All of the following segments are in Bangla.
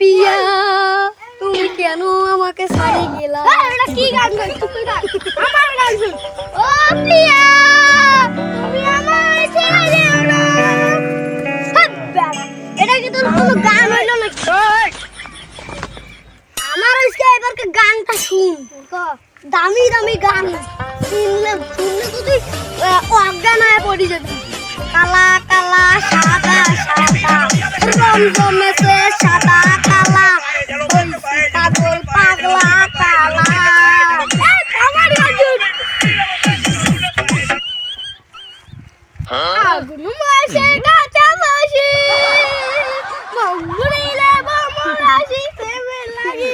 পিয়া তুমি কেন আমাকে ছাড়ি গেলা? এটা কি গান গাই তুই গান? আমার গান ও প্রিয়া তুমি আমায় ছেড়ে না। এটা কি তোর কোনো গান হইল না আমার আজকে এবারকে গানটা শুন। দামি দামি গান। শুনলে শুনলে তো তুই অজ্ঞান হয়ে পড়ে যাবি। কালা কালা সাদা সাদা। রং জমেছে সাদা আগুন মাসে কাঁচা বসি মঙ্গুরিলে প্রেমে লাগি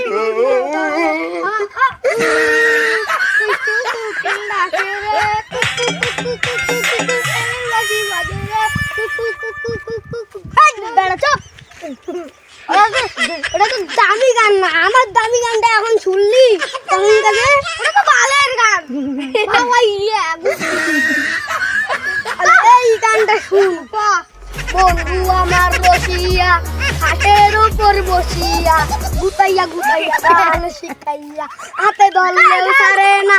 দামি গান না আমার দামি গানটা এখন শুনলি? তখন কাছে বালের গান। বাবা ইয়ে গানটা শুন বন্ধু আমার বসিয়া, হাটের উপর বসিয়া গুতাইয়া গুতাইয়া গান শিখাইয়া। হাতে ধরলেও সারে না